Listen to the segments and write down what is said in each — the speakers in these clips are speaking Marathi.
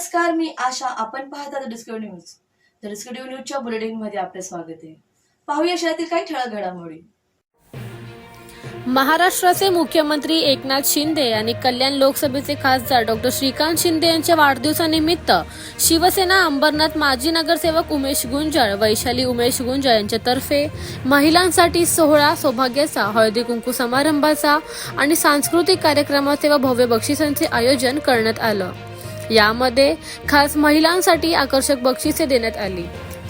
नमस्कार मी आशा. आपण पाहता डिस्कवरी न्यूज तर डिस्कवरी न्यूजच्या बुलेटिनमध्ये आपले स्वागत आहे. पाहूया शहरातील काही ठळक घडामोडी. महाराष्ट्राचे मुख्यमंत्री एकनाथ शिंदे आणि कल्याण लोकसभेचे खासदार डॉक्टर श्रीकांत शिंदे यांच्या वाढदिवसानिमित्त शिवसेना अंबरनाथ माजी नगरसेवक उमेश गुंजळ वैशाली उमेश गुंजळ यांच्यातर्फे महिलांसाठी सोहळा सौभाग्याचा हळदी कुंकू समारंभाचा आणि सांस्कृतिक कार्यक्रमाचे व भव्य बक्षिसांचे आयोजन करण्यात आलं. यामध्ये खास महिलांसाठी आकर्षक बक्षिसे देण्यात आली.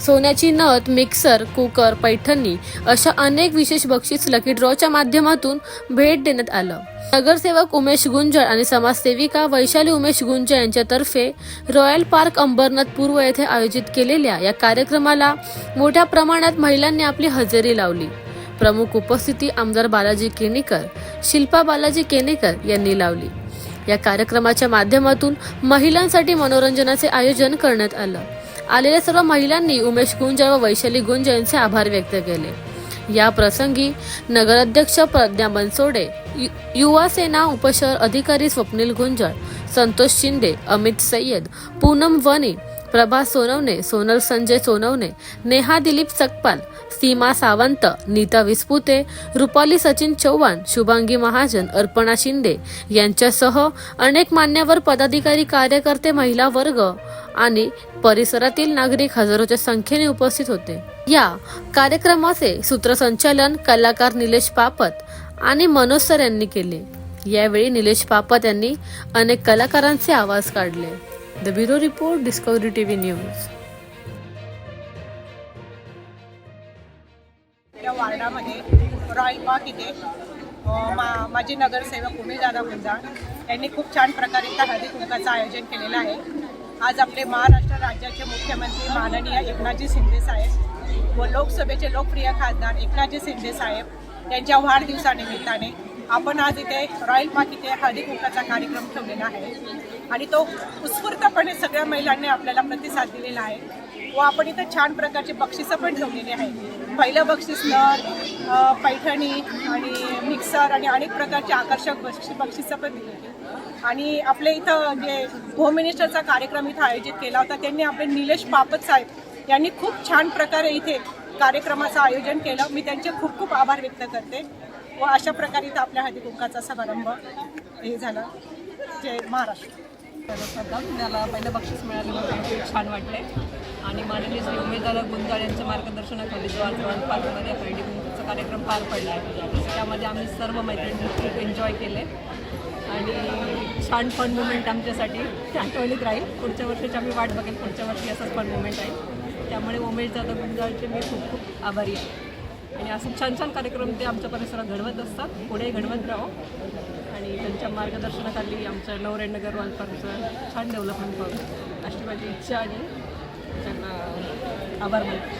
सोन्याची नथ मिक्सर कुकर पैठणी अशा अनेक विशेष बक्षीस लकी ड्रॉच्या माध्यमातून भेट देण्यात आलं. नगरसेवक उमेश गुंजळ आणि समाजसेविका वैशाली उमेश गुंजळ यांच्यातर्फे रॉयल पार्क अंबरनाथ पूर्व येथे आयोजित केलेल्या या कार्यक्रमाला मोठ्या प्रमाणात महिलांनी आपली हजेरी लावली. प्रमुख उपस्थिती आमदार बालाजी केनेकर शिल्पा बालाजी केनेकर यांनी लावली. या कार्यक्रमाच्या माध्यमातून महिलांसाठी मनोरंजनाचे आयोजन करण्यात आलं. आलेल्या सर्व महिलांनी उमेश गुंज व वैशाली गुंज यांचे आभार व्यक्त केले. या प्रसंगी नगराध्यक्ष प्रज्ञा बनसोडे यु- युवा सेना उपशहर अधिकारी स्वप्नील गुंजळ संतोष शिंदे अमित सय्यद पूनम वने प्रभा सोनवणे सोनल संजय सोनवणे नेहा दिलीप सकपाल सीमा सावंत नीता विस्पुते रुपाली सचिन चव्हाण शुभांगी महाजन अर्पणा शिंदे यांच्यासह अनेक मान्यवर पदाधिकारी कार्यकर्ते महिला वर्ग आणि परिसरातील नागरिक हजारोच्या संख्येने उपस्थित होते. या कार्यक्रमाचे सूत्रसंचालन कलाकार निलेश पापत आणि मनोज सर यांनी केले. यावेळी निलेश पापत यांनी अनेक कलाकारांचे आवाज काढले. The bureau report Discovery TV news. Drawing park इथे मा माझे नगरसेवक उमेशदादा गुंजाळ यांनी खूप छान प्रकारे त्या हळदी कुंकाचं आयोजन केलेलं आहे. आज आपले महाराष्ट्र राज्याचे मुख्यमंत्री माननीय एकनाथजी शिंदे साहेब व लोकसभेचे लोकप्रिय खासदार एकनाथजी शिंदे साहेब यांच्या वाढदिवसानिमित्ताने आपण आज इथे रॉयल पार्क इथे हळदी कुंकाचा कार्यक्रम ठेवलेला आहे. आणि तो उत्स्फूर्तपणे सगळ्या महिलांनी आपल्याला प्रतिसाद दिलेला आहे. व आपण इथं छान प्रकारचे बक्षिसं पण ठेवलेली आहे पहिलं बक्षीस नर पैठणी आणि मिक्सर आणि अनेक प्रकारचे आकर्षक बक्षी बक्षिसं पण दिलेली आणि आपल्या इथं जे होम मिनिस्टरचा कार्यक्रम इथं आयोजित केला होता त्यांनी आपले निलेश पापत साहेब यांनी खूप छान प्रकारे इथे कार्यक्रमाचं आयोजन केलं. मी त्यांचे खूप खूप आभार व्यक्त करते. व अशा प्रकारे इथं आपल्या हाती कुंकाचा समारंभ हे झाला. जय महाराष्ट्र. सर्वप्रथम त्याला पहिलं बक्षीस मिळालं मला खूप छान वाटले आणि माननीय श्री उमेदवार गुंजाळ यांच्या मार्गदर्शनाखाली जो आज वन पार्कमध्ये हळदी कुंकूचा कार्यक्रम पार पडला आहे. त्यामध्ये आम्ही सर्व मैत्रिणी खूप एन्जॉय केले आणि छान फन मुमेंट आमच्यासाठी. आठवणीत राहील. पुढच्या वर्षीची आम्ही वाट बघेल. पुढच्या वर्षी असंच फन मुमेंट आहे. त्यामुळे उमेश जाधव गुंजाळचे मी खूप खूप आभारी आहे. आणि असं छान छान कार्यक्रम ते आमच्या परिसरात घडवत असतात. पुढे घडवत राहो. आणि त्यांच्या मार्गदर्शनाखाली आमचं नवरेनगर वालपारचं छान डेव्हलपमेंट करू. अशी माझी इच्छा आणि त्यांना आभार मानते.